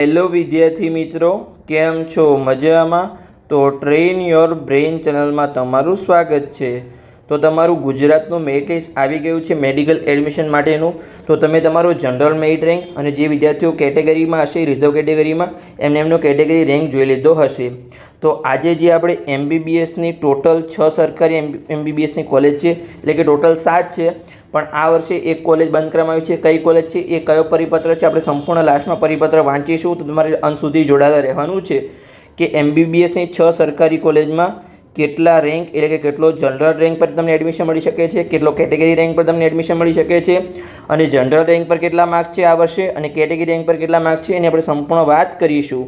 Hello વિદ્યાર્થી મિત્રો કેમ છો? મજામાં? તો ટ્રેન યોર બ્રેઇન ચેનલમાં તમારું સ્વાગત છે. તો તમારું ગુજરાતનું મેરિટ લિસ્ટ આવી ગયું છે મેડિકલ એડમિશન માટેનું. તો તમે તમારો જનરલ મેરિટ રેન્ક અને જે વિદ્યાર્થીઓ કેટેગરીમાં હશે, રિઝર્વ કેટેગરીમાં, એમને એમનો કેટેગરી રેન્ક જોઈ લીધો હશે. તો આજે જે આપણે એમબીબીએસની ટોટલ છ સરકારી એમબીબીએસની કોલેજ છે, એટલે કે ટોટલ સાત છે, પણ આ વર્ષે એક કોલેજ બંધ કરવામાં આવી છે. કઈ કોલેજ છે? એ કયો પરિપત્ર છે? આપણે સંપૂર્ણ લાસ્ટમાં પરિપત્ર વાંચીશું. તો તમારે અંત સુધી જોડાયેલા રહેવાનું છે કે એમબીબીએસની છ સરકારી કોલેજમાં કેટલા રેન્ક એટલે કે કેટલો જનરલ રેન્ક પર તમને એડમિશન મળી શકે છે, કેટલો કેટેગરી રેન્ક પર તમને એડમિશન મળી શકે છે અને જનરલ રેન્ક પર કેટલા માર્ક્સ છે આ વર્ષે અને કેટેગરી રેન્ક પર કેટલા માર્ક્સ છે એની આપણે સંપૂર્ણ વાત કરીશું.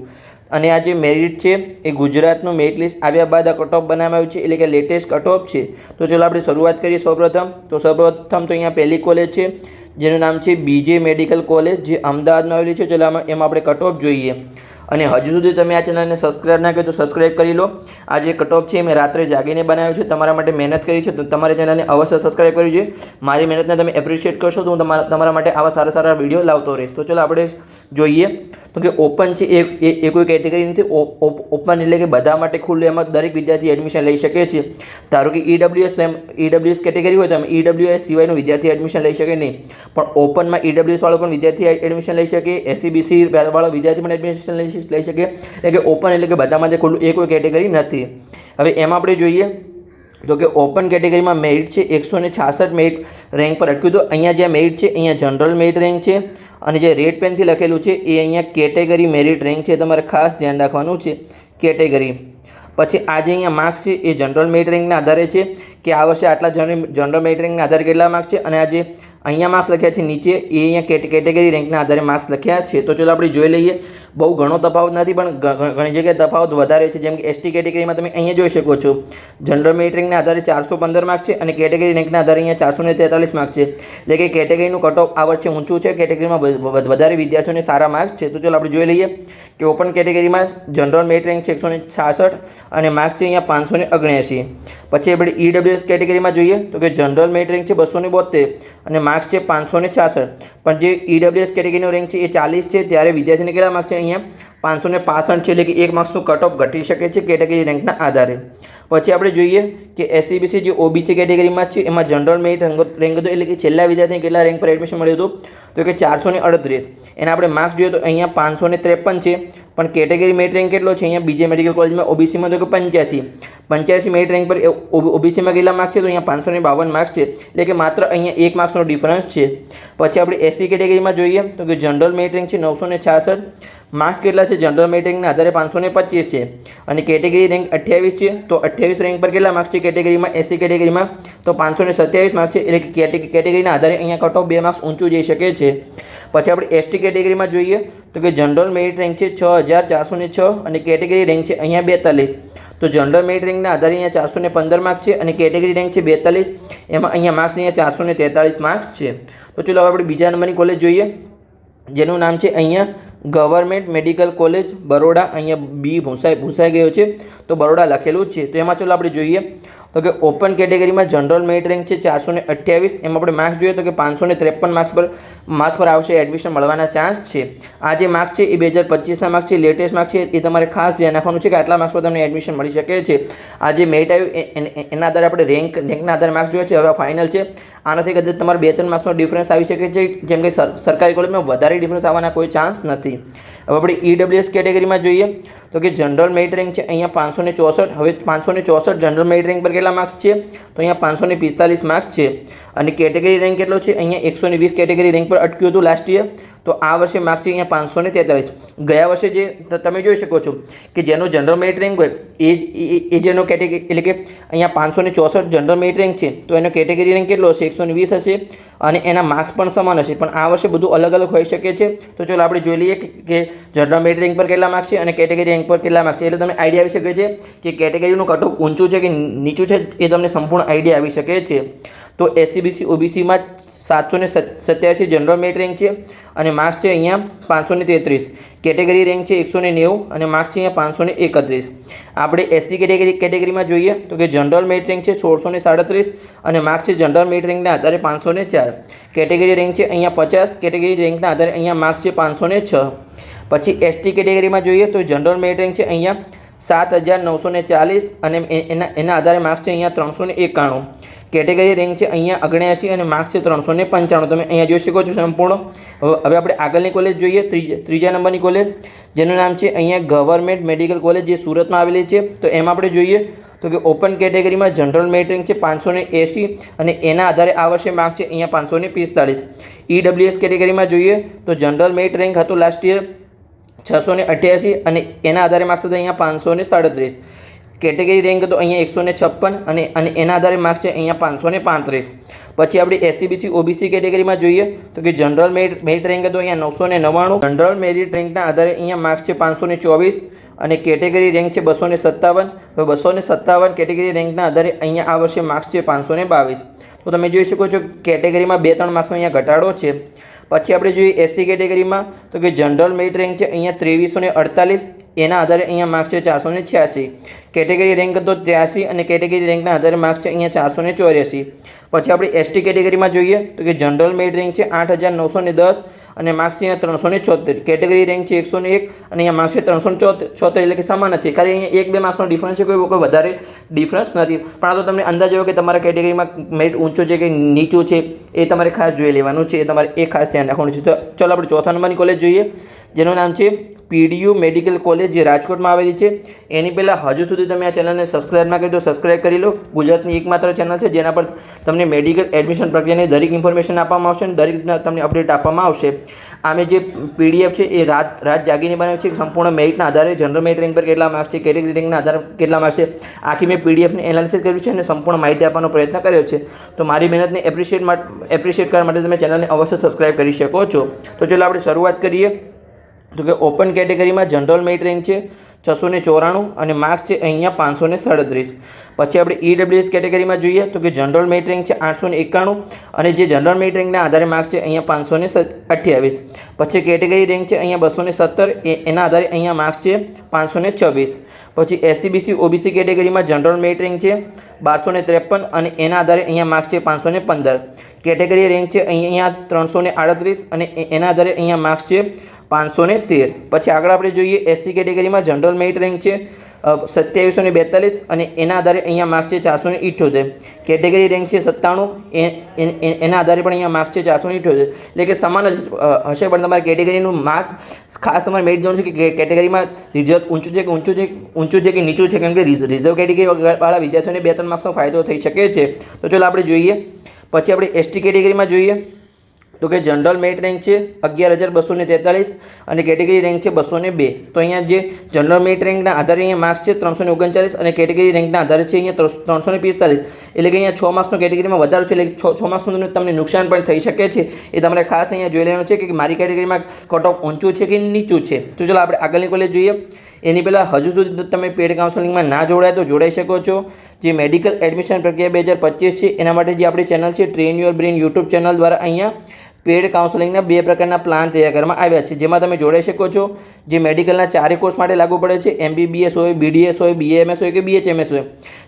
અને આ જે મેરિટ છે એ ગુજરાતનું મેરિટ લિસ્ટ આવ્યા બાદ આ કટઓફ બનાવવામાં આવ્યું છે, એટલે કે લેટેસ્ટ કટઓફ છે. તો ચાલો આપણે શરૂઆત કરીએ સૌપ્રથમ. તો સૌપ્રથમ તો અહીંયા પહેલી કોલેજ છે, જેનું નામ છે બીજે મેડિકલ કોલેજ જે અમદાવાદમાં આવેલી છે. ચાલો એમાં આપણે કટઓફ જોઈએ. અને હજુ સુધી તમે આ ચેનલને સબસ્ક્રાઇબ ના કર્યું તો સબસ્ક્રાઇબ કરી લો. આ જે કટઓફ છે મેં રાત્રે જાગીને બનાવ્યું છે. તમારા માટે મહેનત કરી છે. તો તમારી ચેનલને અવશ્ય સબસ્ક્રાઈબ કર્યું છે મારી મહેનતને તમે એપ્રિશિએટ કરશો તો હું તમારા તમારા માટે આવા સારા સારા વીડિયો લાવતો રહીશ. તો ચાલો આપણે જોઈએ. તો કે ઓપન છે એ એ કોઈ કેટેગરી નથી. ઓપન એટલે કે બધા માટે ખુલ્લું. એમાં દરેક વિદ્યાર્થી એડમિશન લઈ શકે છે. ધારો કે ઈડબ્લ્યુએસ ઈડબ્લ્યુએસ કેટેગરી હોય તો એમ ઈડબ્લ્યુએસ સિવાયનો વિદ્યાર્થી એડમિશન લઈ શકે નહીં. પણ ઓપનમાં ઈડબ્લ્યુએસ વાળો પણ વિદ્યાર્થી એડમિશન લઈ શકે. એસસીબીસી વાળો વિદ્યાર્થી પણ એડમિશન લઈ લઈ શકે એટલે કે ઓપન એટલે કે બધા માટે ખુલ્લું એ કોઈ કેટેગરી નથી. હવે એમાં આપણે જોઈએ તો કે ઓપન કેટેગરીમાં મેરિટ છે એકસો ને છાસઠ મેરિટ રેન્ક પર અટક્યું. તો અહીંયા જ્યાં મેરિટ છે, અહીંયા જનરલ મેરિટ રેન્ક છે. અને જે રેડ પેનથી લખેલું છે, એ અહીંયા કેટેગરી મેરિટ રેન્ક છે. તમારે ખાસ ધ્યાન રાખવાનું છે કેટેગરી પછી આ જે અહીંયા માર્ક્સ છે, એ જનરલ મેરિટ રેન્કના આધારે છે કે આ વર્ષે આટલા જનરલ મેરિટ રેન્કના આધારે કેટલા માર્ક્સ છે? અને આ જે અહીંયા માર્ક્સ લખ્યા છે નીચે. એ અહીંયા કેટેગરી રેન્કના આધારે માર્ક્સ લખ્યા છે. તો ચલો આપણે જોઈ લઈએ. બહુ ઘણો તફાવત નથી, પણ ઘણી જગ્યાએ તફાવત વધારે છે. જેમ કે એસટી કેટેગરીમાં તમે અહીંયા જોઈ શકો છો. જનરલ મેરિટ આધારે ચારસો પંદર માર્ક્સ છે અને કેટેગરી રેન્કના આધારે અહીંયા ચારસો ને તેતાલીસ માર્ક્સ છે. એટલે કે કેટેગરીનું કટ ઓફ આ વર્ષે ઊંચું છે. કેટેગરીમાં વધારે વિદ્યાર્થીઓને સારા માર્ક્સ છે. તો ચાલો આપણે જોઈ લઈએ કે ઓપન કેટેગરીમાં જનરલ મેરિટ રેન્ક છે એકસો ને છાસઠ અને માર્ક્સ છે અહીંયા પાંચસો ને ઓગણએંસી પછી આપણે ઈડબ્લ્યુએસ કેટેગરીમાં જોઈએ તો કે જનરલ મેરિટ રેન્ક છે બસો ને બોતેર અને માર્ક્સ છે પાંચસો ને છાસઠ. પણ જે ઈડબ્લ્યુએસ કેટેગરીનો રેન્ક છે એ ચાલીસ છે, ત્યારે વિદ્યાર્થીને કેટલા માર્ક્સ છે અહીંયા? પાંચસો ને પાસઠ છે, એટલે કે એક માર્ક્સનું કટ ઓફ ઘટી શકે છે કેટેગરી રેન્કના આધારે. પછી આપણે જોઈએ કે એસસીબીસી જે ઓબીસી કેટેગરીમાં છે, એમાં જનરલ મેરિટ રેન્ક હતો, એટલે કે છેલ્લા વિદ્યાર્થીને કેટલા રેન્ક પર એડમિશન મળ્યું હતું? તો કે ચારસો ને અડત્રીસ. એના આપણે માર્ક્સ જોઈએ તો અહીંયા પાંચસો ને ત્રેપન છે, પણ કેટેગરી મેરિટ રેન્ક કેટલો છે? અહીંયા બીજે મેડિકલ કોલેજમાં ઓબીસીમાં તો કે પંચ્યાસી. પંચ્યાસી મેરિટ રેન્ક પર ઓબીસીમાં કેટલા માર્ક્સ છે? તો અહીંયા પાંચસો ને બાવન માર્ક્સ છે, એટલે કે માત્ર અહીંયા એક માર્ક્સનો ડિફરન્સ છે. પછી આપણે એસસી કેટેગરીમાં જોઈએ તો કે જનરલ મેરિટ રેન્ક છે નવસો ને છાસઠ. માર્ક્સ કેટલા છે? જનરલ મેરિટ રેન્કના આધારે પાંચસો ને પચીસ છે. અને કેટેગરી રેન્ક અઠ્યાવીસ છે, તો અઠ્યાવીસ રેન્ક પર કેટલા માર્ક્સ છે? કેટેગરીમાં એસી કેટેગરીમાં તો પાંચસો ને સત્યાવીસ માર્ક્સ છે. એટલે કે કેટેગરીના આધારે અહીંયા કટ બે માર્ક્સ ઊંચું જઈ શકે છે. પછી આપણે એસટી કેટેગરીમાં જોઈએ, તો કે જનરલ મેરિટ રેન્ક છે છ હજાર ચારસો ને છ અને કેટેગરી રેન્ક છે અહીંયા બેતાલીસ. તો જનરલ મેરિટ રેન્કના આધારે અહીંયા ચારસો ને પંદર માર્ક છે અને કેટેગરી રેન્ક છે બેતાલીસ. એમાં અહીંયા માર્ક્સ અહીંયા ચારસો ને તેતાલીસ માર્ક્સ છે. તો ચલો હવે આપણે બીજા નંબરની કોલેજ જોઈએ. જેનું નામ છે અહીંયા ગવર્મેન્ટ મેડિકલ કોલેજ બરોડા અહીંયા બી ભૂસાઈ ભૂસાઈ ગયો છે. તો બરોડા લખેલું જ છે. તો એમાં ચાલો આપણે જોઈએ. તો કે ઓપન કેટેગરીમાં જનરલ મેરિટ રેન્ક છે ચારસો ને અઠ્યાવીસ. એમાં આપણે માર્ક્સ જોઈએ તો કે પાંચસો ને ત્રેપન માર્ક્સ પર માર્ક્સ પર આવશે એડમિશન મળવાના ચાન્સ છે. આ જે માર્ક્સ છે એ બે હજાર પચીસના માર્ક્સ છે લેટેસ્ટ માર્ક્સ છે, એ તમારે ખાસ ધ્યાન રાખવાનું છે કે આટલા માર્ક્સ પર તમને એડમિશન મળી શકે છે. આ જે મેરિટ આવ્યું એના આધારે આપણે રેન્ક રેન્કના આધારે માર્ક્સ જોઈએ છે. હવે ફાઇનલ છે. આનાથી કદાચ તમારે બે ત્રણ માર્ક્સનો ડિફરન્સ આવી શકે છે. જેમ કે સરકારી કોલેજમાં વધારે ડિફરન્સ આવવાના કોઈ ચાન્સ નથી. હવે આપણે ઈડબ્લ્યુએસ કેટેગરીમાં જોઈએ તો કે જનરલ મેરિટ રેન્ક છે, અહીંયા પાંચસો ને ચોસઠ, હવે પાંચસો ને ચોસઠ જનરલ મેરિટ રેન્ક પર કેટલા માર્ક્સ છે? તો અહીંયા પાંચસો ને પિસ્તાલીસ માર્ક્સ છે. અને કેટેગરી રેન્ક કેટલો છે? અહીંયા એકસો ને વીસ કેટેગરી રેન્ક પર અટક્યું હતું લાસ્ટ યર તો આ વર્ષે માર્ક છે અહીંયા પાંચસો ને તેતાલીસ. ગયા વર્ષે જે તમે જોઈ શકો છો કે જેનો જનરલ મેરિટ રેન્ક હોય, એ જ, એ જેનો કેટેગરી એટલે કે અહીંયા પાંચસો ને ચોસઠ જનરલ મેરિટ રેન્ક છે, તો એનો કેટેગરી રેન્ક કેટલો હશે? એકસો ને વીસ હશે અને એના માર્ક્સ પણ સમાન હશે. પણ આ વર્ષે બધું અલગ અલગ હોઈ શકે છે. તો ચાલો આપણે જોઈ લઈએ કે જનરલ મેરિટ રેન્ક પર કેટલા માર્ક્સ છે અને કેટેગરી રેન્ક પર કેટલા માર્ક્સ છે. એટલે તમને આઈડિયા આવી શકે છે કે કેટેગરીનું કટઓફ ઊંચું છે કે નીચું છે, એ તમને સંપૂર્ણ આઈડિયા આવી શકે છે. તો એસસીબીસી ઓબીસીમાં સાતસો ને સત્યાસી જનરલ મેરિટ રેન્ક છે અને માર્ક્સ છે અહીંયા પાંચસો ને તેત્રીસ. કેટેગરી રેન્ક છે એકસો ને નેવું અને માર્ક્સ છે અહીંયા પાંચસો ને એકત્રીસ. આપણે એસસી કેટેગરી કેટેગરીમાં જોઈએ તો કે જનરલ મેરિટ રેન્ક છે સોળસો ને સાડત્રીસ અને માર્ક્સ છે જનરલ મેરિટ રેન્કના આધારે પાંચસો ને ચાર. કેટેગરી રેન્ક છે અહીંયા પચાસ કેટેગરી રેન્કના આધારે અહીંયા માર્ક્સ છે પાંચસો ને છ. પછી એસટી કેટેગરીમાં જોઈએ તો જનરલ મેરિટ રેન્ક છે અહીંયા સાત હજાર નવસો ને ચાલીસ અને એના એના આધારે માર્ક્સ છે અહીંયા ત્રણસો ને એકાણું. કેટેગરી રેન્ક છે અહીંયા અગણ્યાસી અને માર્ક્સ છે ત્રણસો ને પંચાણું. તમે અહીંયા જોઈ શકો છો સંપૂર્ણ. હવે આપણે આગળની કોલેજ જોઈએ, ત્રીજા ત્રીજા નંબરની કોલેજ જેનું નામ છે અહીંયા ગવર્મેન્ટ મેડિકલ કોલેજ જે સુરતમાં આવેલી છે. તો એમાં આપણે જોઈએ તો કે ઓપન કેટેગરીમાં જનરલ મેરિટ છે પાંચસો ને એંસી અને એના આધારે આ વર્ષે માર્ક છે અહીંયા પાંચસો ને પિસ્તાળીસ. ઈડબ્લ્યુએસ કેટેગરીમાં જોઈએ તો જનરલ મેરિટ રેન્ક હતું લાસ્ટ યર છસો ને અઠ્યાસી અને એના આધારે માર્ક્સ હતા અહીંયા પાંચસો ને સાડત્રીસ. કેટેગરી રેન્ક તો અહીંયા એકસો ને છપ્પન અને અને એના આધારે માર્ક્સ છે અહીંયા પાંચસો ને પાંત્રીસ. પછી આપણે એસસીબીસી ઓબીસી કેટેગરીમાં જોઈએ તો કે જનરલ મેરિટ મેરિટ રેન્ક હતો અહીંયા નવસો ને નવ્વાણું જનરલ મેરિટ રેન્કના આધારે અહીંયા માર્ક્સ છે પાંચસો ને ચોવીસ અને કેટેગરી રેન્ક છે બસો ને સત્તાવન. હવે બસો ને સત્તાવન કેટેગરી રેન્કના આધારે અહીંયા આ વર્ષે માર્ક્સ છે પાંચસો ને બાવીસ. તો તમે જોઈ શકો છો કેટેગરીમાં બે ત્રણ માર્ક્સનો અહીંયા ઘટાડો છે. પછી આપણે જોઈએ એસસી કેટેગરીમાં, તો કે જનરલ મેરિટ રેન્ક છે અહીંયા ત્રેવીસો ને અડતાલીસ, એના આધારે અહીંયા માર્ક્સ છે ચારસો ને છ્યાસી. કેટેગરી રેન્ક હતો ત્યાસી અને કેટેગરી રેન્કના આધારે માર્ક્સ છે અહીંયા ચારસો ને ચોર્યાસી. પછી આપણે એસટી કેટેગરીમાં જોઈએ, તો કે જનરલ મેરિટ રેન્ક છે આઠ હજાર નવસો ને દસ અને માર્ક્સ અહીંયા ત્રણસો ને છોતેર. કેટેગરી રેન્ક છે એકસો ને એક અને અહીંયા માર્ક્સ છે ત્રણસો ને છોતેર એટલે કે સમાન જ છે. ખાલી અહીંયા એક બે માર્ક્સનો ડિફરન્સ છે, કોઈ કોઈ વધારે ડિફરન્સ નથી. પણ આ તો તમને અંદાજ આવ્યો કે તમારા કેટેગરીમાં મેરિટ ઊંચો છે કે નીચું છે, એ તમારે ખાસ જોઈ લેવાનું છે. એ તમારે એ ખાસ ધ્યાન રાખવાનું છે. તો ચાલો આપણે ચોથા નંબરની કોલેજ જોઈએ. જેનું નામ છે પીડીયુ મેડિકલ કોલેજ, જે રાજકોટમાં આવેલી છે. એની પહેલાં હજુ સુધી તમે આ ચેનલને સબસ્ક્રાઇબ ના કરી તો સબસ્ક્રાઇબ કરી લો. ગુજરાતની એકમાત્ર ચેનલ છે, જેના પર તમને મેડિકલ એડમિશન પ્રક્રિયાની દરેક ઇન્ફોર્મેશન આપવામાં આવશે અને દરેક તમને અપડેટ આપવામાં આવશે. આમે જે પીડીએફ છે, એ રાત રાત જાગીને બનાવ્યું છે. સંપૂર્ણ મેરિટના આધારે જનરલ મેરિટ રેન્ક પર કેટલા માર્ક્સ છે કેટેગરી રેન્કના આધારે કેટલા માર્ક્સ છે, આખી મેં પીડીએફને એનાલિસિસ કર્યું છે અને સંપૂર્ણ માહિતી આપવાનો પ્રયત્ન કર્યો છે. તો મારી મહેનતને એપ્રિશિએટ એપ્રિશિએટ કરવા માટે તમે ચેનલને અવશ્ય સબસ્ક્રાઇબ કરી શકો છો. તો ચાલો આપણે શરૂઆત કરીએ. તો કે ઓપન કેટેગરીમાં જનરલ મેરિટ રેન્ક છે છસો ને ચોરાણું અને માર્ક્સ છે અહીંયા પાંચસો ને સાડત્રીસ. પછી આપણે ઈડબ્લ્યુએસ કેટેગરીમાં જોઈએ તો કે જનરલ મેરિટ રેન્ક છે આઠસો ને એકાણું અને જે જનરલ મેરિટ રેન્કના આધારે માર્ક્સ છે અહીંયા પાંચસો ને અઠ્યાવીસ. પછી કેટેગરી રેન્ક છે અહીંયા બસો ને સત્તર એના આધારે અહીંયા માર્ક્સ છે પાંચસો ને છવ્વીસ. પછી એસસીબીસી ઓબીસી કેટેગરીમાં જનરલ મેરિટ રેન્ક છે બારસો ને ત્રેપન અને એના આધારે અહીંયા માર્ક્સ છે પાંચસો ને પંદર. કેટેગરી રેન્ક છે અહીંયા ત્રણસો ને આડત્રીસ અને એના આધારે અહીંયા માર્ક્સ છે પાંચસો ને તેર. પછી આગળ આપણે જોઈએ એસસી કેટેગરીમાં જનરલ મેરિટ રેન્ક છે સત્યાવીસો ને બેતાલીસ અને એના આધારે અહીંયા માર્ક્સ છે ચારસો ને ઇઠ્યોતેર. કેટેગરી રેન્ક છે સત્તાણું એના આધારે પણ અહીંયા માર્ક્સ છે ચારસો ને ઇઠ્યોતેર. એટલે કે સમાન જ હશે પણ તમારે કેટેગરીનું માર્ક્સ ખાસ તમારે મેરિટ જોવાનું છે કે કેટેગરીમાં રિઝર્વ ઊંચું છે કે ઊંચું છે ઊંચું છે કે નીચું છે, કેમ કે રિઝ- રિઝર્વ કેટેગરી વાળા વિદ્યાર્થીઓને બે ત્રણ માર્ક્સનો ફાયદો થઈ શકે છે. તો ચાલો આપણે જોઈએ. પછી આપણે એસટી કેટેગરીમાં જોઈએ. તો કે જનરલ મેરિટ રેન્ક છે અગિયાર હજાર બસો ને તેતાળીસ અને કેટેગરી રેન્ક છે બસો બે. તો અહીંયા જે જનરલ મેરિટ રેન્કના આધારે અહીંયા માર્ક્સ છે ત્રણસો ઓગણચાલીસ અને કેટેગરી રેન્કના આધારે છે અહીંયા ત્રણસો- પિસ્તાલીસ એટલે કે અહીંયા છ માર્ક્સનો કેટેગરીમાં વધારો છે, એટલે છ છ માર્ક્સનું તમને નુકસાન પણ થઈ શકે છે. એ તમારે ખાસ અહીંયા જોઈ લેવાનું છે કે મારી કેટેગરીમાં કટ ઓફ ઊંચું છે કે નીચું છે? તો ચલો આપણે આગળની કોલેજ જોઈએ. એની પહેલાં હજુ સુધી તમે પેડ કાઉન્સેલિંગમાં ના જોડાય તો જોડાઈ શકો છો. જે મેડિકલ એડમિશન પ્રક્રિયા બે હજાર પચીસ છે, એના માટે જે આપણી ચેનલ છે train your brain YouTube channel દ્વારા અહીંયા પેડ કાઉન્સેલિંગના બે પ્રકારના પ્લાન તૈયાર કરવામાં આવ્યા છે. જેમાં તમે જોડાઈ શકો છો જે મેડિકલના ચારે કોર્સ માટે લાગુ પડે છે. એમબીબીએસ હોય બીડીએસ હોય બીએમએસ હોય કે બીએચએમએસ હોય.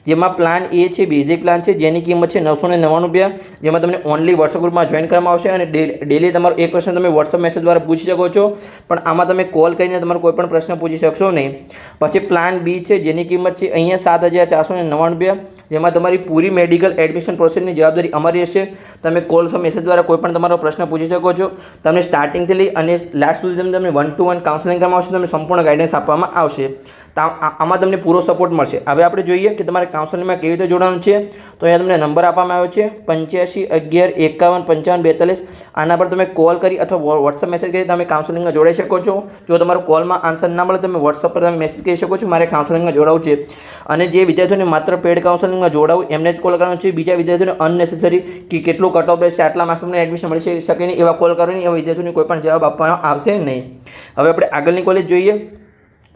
જેમાં પ્લાન એ છે બેઝિક પ્લાન છે, જેની કિંમત છે નવસો ને નવ્વાણું રૂપિયા. જેમાં તમને ઓનલી વોટ્સઅપ ગ્રુપમાં જોઈન કરવામાં આવશે અને ડેલી તમારો એક ક્વેશ્ચન તમે વોટ્સઅપ મેસેજ દ્વારા પૂછી શકો છો. પણ આમાં તમે કોલ કરીને તમારો કોઈ પણ પ્રશ્ન પૂછી શકશો નહીં. પછી પ્લાન બી છે, જેની કિંમત છે અહીંયા સાત હજાર ચારસો ને નવ્વાણું રૂપિયા. જેમાં તમારી પૂરી મેડિકલ એડમિશન પ્રોસેસની જવાબદારી અમારી હશે તમે કોલ અથવા મેસેજ દ્વારા કોઈપણ તમારો પ્રશ્ન પૂછી શકો છો. તમને સ્ટાર્ટિંગથી લઈ અને લાસ્ટ સુધી તમને વન ટુ વન કાઉન્સેલિંગ કરવામાં આવશે, તમને સંપૂર્ણ ગાઈડન્સ આપવામાં આવશે. આમાં તમને પૂરો સપોર્ટ મળશે. હવે આપણે જોઈએ કે તમારે કાઉન્સેલિંગમાં કેવી રીતે જોડાવાનું છે. તો અહીંયા તમને નંબર આપવામાં આવ્યો છે. પંચ્યાસી, અગિયાર, એકાવન, પંચાવન, બેતાલીસ. આના પર તમે કોલ કરી અથવા વોટ્સઅપ મેસેજ કરી તમે કાઉન્સેલિંગમાં જોડાઈ શકો છો. જો તમારો કોલમાં આન્સર ના મળે તમે વોટ્સઅપ પર તમે મેસેજ કરી શકો છો. મારે કાઉન્સેલિંગમાં જોડાવું છે. અને જે વિદ્યાર્થીઓને માત્ર પેડ કાઉન્સેલિંગમાં જોડાવું, એમને જ કોલ કરવાનો છે. બીજા વિદ્યાર્થીઓને અનનેસેસરી કે કેટલું કટ ઓફ રહેશે, આટલા માર્ક્સ તમને એડમિશન મળી શકે નહીં એવા કોલ કરવાની એવા વિદ્યાર્થીઓને કોઈ પણ જવાબ આપવાનો આવશે નહીં. હવે આપણે આગળની કોલેજ જોઈએ.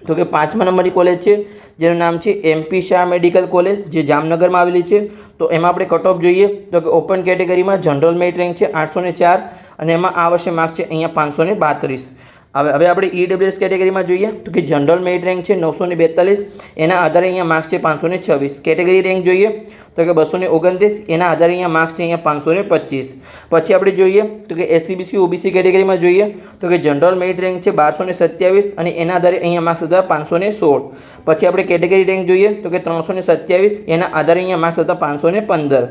તો કે પાંચમા નંબરની કોલેજ છે, જેનું નામ છે એમપી શાહ મેડિકલ કોલેજ, જે જામનગરમાં આવેલી છે. તો એમાં આપણે કટ ઓફ જોઈએ, તો કે ઓપન કેટેગરીમાં જનરલ મેરિટ રેન્ક છે આઠસો ચાર, અને એમાં આ વર્ષે માર્ક છે અહીંયા પાંચસો ને પાંત્રીસ હવે હવે આપણે ઈડબ્લ્યુએસ કેટેગરીમાં જોઈએ તો કે જનરલ મેરિટ રેન્ક છે નવસો ને બેતાલીસ, એના આધારે અહીંયા માર્ક્સ છે પાંચસો ને છવ્વીસ. કેટેગરી રેન્ક જોઈએ તો કે બસો ને ઓગણત્રીસ, એના આધારે અહીંયા માર્ક્સ છે અહીંયા પાંચસો ને પચીસ. પછી આપણે જોઈએ તો કે એસસીબીસી ઓબીસી કેટેગરીમાં જોઈએ તો કે જનરલ મેરિટ રેન્ક છે બારસો ને સત્યાવીસ અને એના આધારે અહીંયા માર્ક્સ હતા પાંચસો ને સોળ. પછી આપણે કેટેગરી રેન્ક જોઈએ તો કે ત્રણસો ને સત્યાવીસ, એના આધારે અહીંયા માર્ક્સ હતા પાંચસો ને પંદર.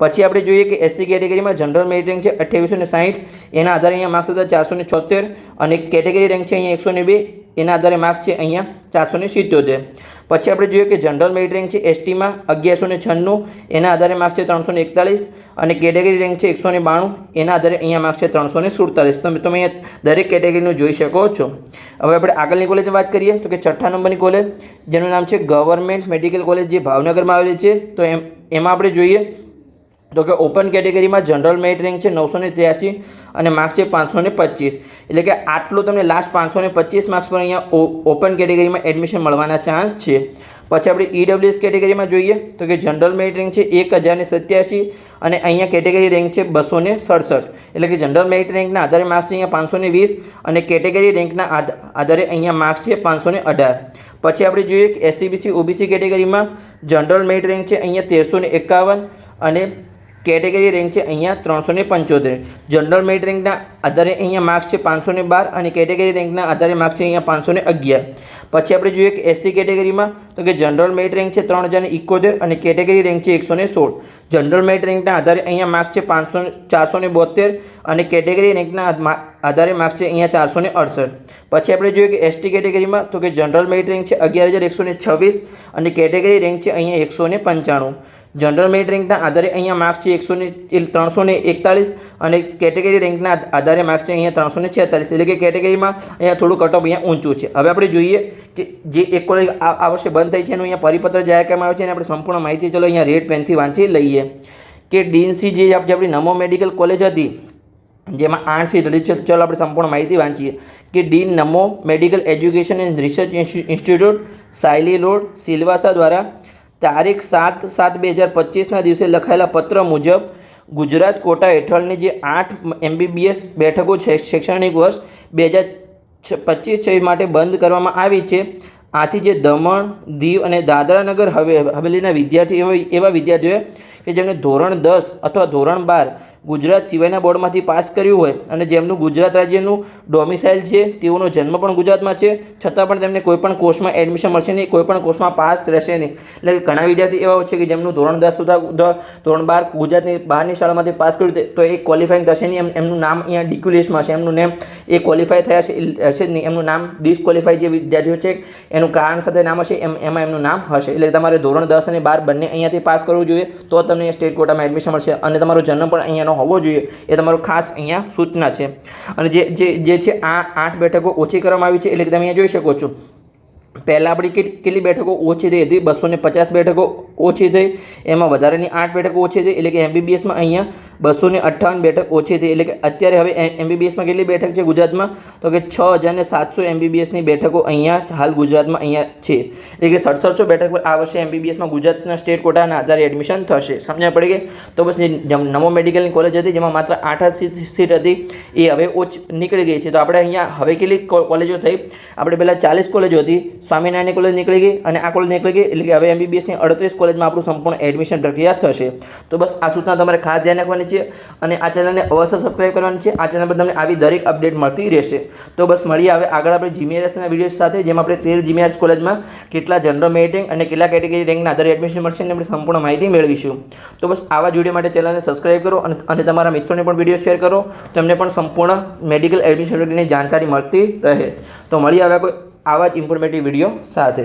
પછી આપણે જોઈએ કે એસસી કેટેગરીમાં જનરલ મેરિટ રેન્ક છે અઠ્યાવીસો ને સાઠ એના આધારે અહીંયા માર્ક્સ હતા ચારસો ને છોતેર અને કેટેગરી રેન્ક છે અહીંયા એકસો ને બે, એના આધારે માર્ક્સ છે અહીંયા ચારસો ને સિત્યોતેર પછી આપણે જોઈએ કે જનરલ મેરિટ રેન્ક છે એસટીમાં અગિયારસો ને છન્નું, એના આધારે માર્ક્સ છે ત્રણસો ને એકતાલીસ અને કેટેગરી રેન્ક છે એકસો ને બાણું, એના આધારે અહીંયા માર્ક્સ છે ત્રણસો ને સુડતાલીસ. તમે તમે અહીંયા દરેક કેટેગરીનું જોઈ શકો છો. હવે આપણે આગળની કોલેજની વાત કરીએ, તો કે છઠ્ઠા નંબરની કોલેજ જેનું નામ છે ગવર્મેન્ટ મેડિકલ કોલેજ જે ભાવનગરમાં આવેલી છે, તો એમ, એમાં આપણે જોઈએ તો કે ઓપન કેટેગરીમાં જનરલ મેરિટ રેન્ક છે નવસો ને ત્ર્યાસી અને માર્ક્સ છે પાંચસો ને પચીસ. એટલે કે આટલું તમને લાસ્ટ પાંચસો ને પચીસ માર્ક્સ પર અહીંયા ઓપન કેટેગરીમાં એડમિશન મળવાના ચાન્સ છે. પછી આપણે ઈડબ્લ્યુએસ કેટેગરીમાં જોઈએ તો કે જનરલ મેરિટ રેન્ક છે એક હજાર ને સત્યાસી અને અહીંયા કેટેગરી રેન્ક છે બસો ને સડસઠ. એટલે કે જનરલ મેરિટ રેન્કના આધારે માર્ક્સ છે અહીંયા પાંચસો ને વીસ અને કેટેગરી રેન્કના આધારે અહીંયા માર્ક્સ છે પાંચસો ને અઢાર. પછી આપણે જોઈએ કે એસસીબીસી ઓબીસી કેટેગરીમાં જનરલ મેરિટ રેન્ક છે અહીંયા તેરસો ને એકાવન અને કેટેગરી રેન્ક છે અહીંયા ત્રણસો ને પંચોતેર. જનરલ મેરિટ રેન્કના આધારે અહીંયા માર્ક્સ છે પાંચસો ને બાર અને કેટેગરી રેન્કના આધારે માર્ક્સ છે અહીંયા પાંચસો ને અગિયાર. પછી આપણે જોઈએ કે એસસી કેટેગરીમાં, તો કે જનરલ મેરિટ રેન્ક છે ત્રણ હજાર ઇકોતેર અને કેટેગરી રેન્ક છે એકસો ને સોળ. જનરલ મેરિટ રેન્કના આધારે અહીંયા માર્ક્સ છે પાંચસો ચારસો ને બોતેર અને કેટેગરી રેન્કના આધારે માર્ક્સ છે અહીંયા ચારસો ને અડસઠ. પછી આપણે જોઈએ કે એસટી કેટેગરીમાં, તો કે જનરલ મેરિટ રેન્ક છે અગિયાર હજાર એકસો ને છવ્વીસ અને કેટેગરી રેન્ક છે અહીંયા એકસો ને પંચાણું. જનરલ મેરિટ રેન્કના આધારે અહીંયા માર્ક્સ છે એકસો ને ત્રણસો ને એકતાલીસ અને કેટેગરી રેન્કના આધારે માર્ક્સ છે અહીંયા ત્રણસો ને છેતાલીસ એટલે કે કેટેગરીમાં અહીંયા થોડું કટઓફ અહીંયા ઊંચું છે. હવે આપણે જોઈએ કે જે એક કોલેજ આ વર્ષે બંધ થઈ છે એનું અહીંયા પરિપત્ર જાહેર કરવામાં આવ્યો છે અને આપણે સંપૂર્ણ માહિતી ચલો અહીંયા રેડ પેનથી વાંચી લઈએ. કે ડીનસી જે આપણી નમો મેડિકલ કોલેજ હતી, જેમાં આઠ સીટ હતી ચલો આપણે સંપૂર્ણ માહિતી વાંચીએ. કે dean Namo medical education and research institute, Sayli road, Silvassa દ્વારા તારીખ સાત સાત બે હજાર પચીસના દિવસે લખાયેલા પત્ર મુજબ, ગુજરાત કોટા હેઠળની જે આઠ એમબીબીએસ બેઠકો છે, શૈક્ષણિક વર્ષ બે હજાર પચીસ છવ્વીસ માટે બંધ કરવામાં આવી છે. આથી જે દમણ, દીવ અને દાદરાનગર હવે હવેલીના વિદ્યાર્થી એવા વિદ્યાર્થીઓએ કે જેમણે ધોરણ દસ અથવા ધોરણ બાર ગુજરાત સિવાયના બોર્ડમાંથી પાસ કર્યું હોય અને જેમનું ગુજરાત રાજ્યનું ડોમિસાઇલ છે, તેઓનો જન્મ પણ ગુજરાતમાં છે. છતાં પણ તેમને કોઈપણ કોર્સમાં એડમિશન મળશે નહીં કોઈપણ કોર્સમાં પાસ રહેશે નહીં. એટલે કે ઘણા વિદ્યાર્થી એવા છે કે જેમનું ધોરણ દસ સુધા ધોરણ બાર ગુજરાતની બહારની શાળામાંથી પાસ કર્યું તો એ ક્વોલિફાઈંગ થશે નહીં. એમ, એમનું નામ અહીંયા ડિક્યુલિસ્ટમાં છે એમનું નેમ એ ક્વોલિફાય થયા છે હશે જ નહીં. એમનું નામ ડિસક્વોલિફાઈ જે વિદ્યાર્થીઓ છે, એનું કારણ સાથે નામ હશે, એમ, એમાં એમનું નામ હશે. એટલે તમારે ધોરણ દસ અને બાર બંને અહીંયાથી પાસ કરવું જોઈએ, તો તમને સ્ટેટ કોટામાં એડમિશન મળશે અને તમારો જન્મ પણ અહીંયાનો હોવો જોઈએ એ તમારું ખાસ અહીંયા સૂચના છે. અને જે જે છે આ આઠ બેઠકો ઓછી કરવામાં આવી છે, એટલે તમે અહીંયા જોઈ શકો છો. પહેલાં આપણી કેટલી બેઠકો ઓછી થઈ હતી? બસો ને પચાસ બેઠકો ઓછી થઈ. એમાં વધારાની આઠ બેઠકો ઓછી થઈ. એટલે કે એમબીબીએસમાં અહીંયા બસો ને અઠ્ઠાવન બેઠક ઓછી થઈ. એટલે કે અત્યારે હવે એમબીબીએસમાં કેટલી બેઠક છે ગુજરાતમાં? તો કે છ હજાર ને સાતસો એમબીબીએસની બેઠકો અહીંયા હાલ ગુજરાતમાં અહીંયા છે. એટલે કે સડસઠસો બેઠક પર આ વર્ષે એમબીબીએસમાં ગુજરાતના સ્ટેટ કોટાના આધારે એડમિશન થશે. સમજણ પડી ગઈ? તો બસ નમો મેડિકલની કોલેજ હતી, જેમાં માત્ર આઠ જ સીટ હતી, એ હવે ઓછી નીકળી ગઈ છે. તો આપણે અહીંયા હવે કેટલી કોલેજો થઈ? આપણે પહેલાં ચાલીસ કોલેજો હતી. સ્વામિનારાયણ કોલેજ નીકળી ગઈ અને આ કોલેજ નીકળી ગઈ એટલે કે હવે એમબીબીએસની અડત્રીસ કોલેજમાં આપણું સંપૂર્ણ એડમિશન પ્રક્રિયા થશે. તો બસ આ સૂચના તમારે ખાસ ધ્યાન રાખવાની છે અને આ ચેનલને અવશ્ય સબસ્ક્રાઇબ કરવાની છે. આ ચેનલ પર તમને આવી દરેક અપડેટ મળતી રહેશે. તો બસ મળીએ હવે આગળ આપણે જીમીઆરએસના વીડિયો સાથે, જેમાં આપણે તેર જીમીઆરએસ કોલેજમાં કેટલા જનરલ મેરિટ અને કેટલા કેટેગરી રેન્કના આધારે એડમિશન મળશે અને આપણે સંપૂર્ણ માહિતી મેળવીશું. તો બસ આવા જ વીડિયો માટે ચેનલને સબસ્ક્રાઇબ કરો અને તમારા મિત્રોને પણ વીડિયો શેર કરો. તેમને પણ સંપૂર્ણ મેડિકલ એડમિશન જાણકારી મળતી રહે. તો મળી આવ્યા કોઈ આવા જ ઇન્ફોર્મેટિવ વીડિયો સાથે.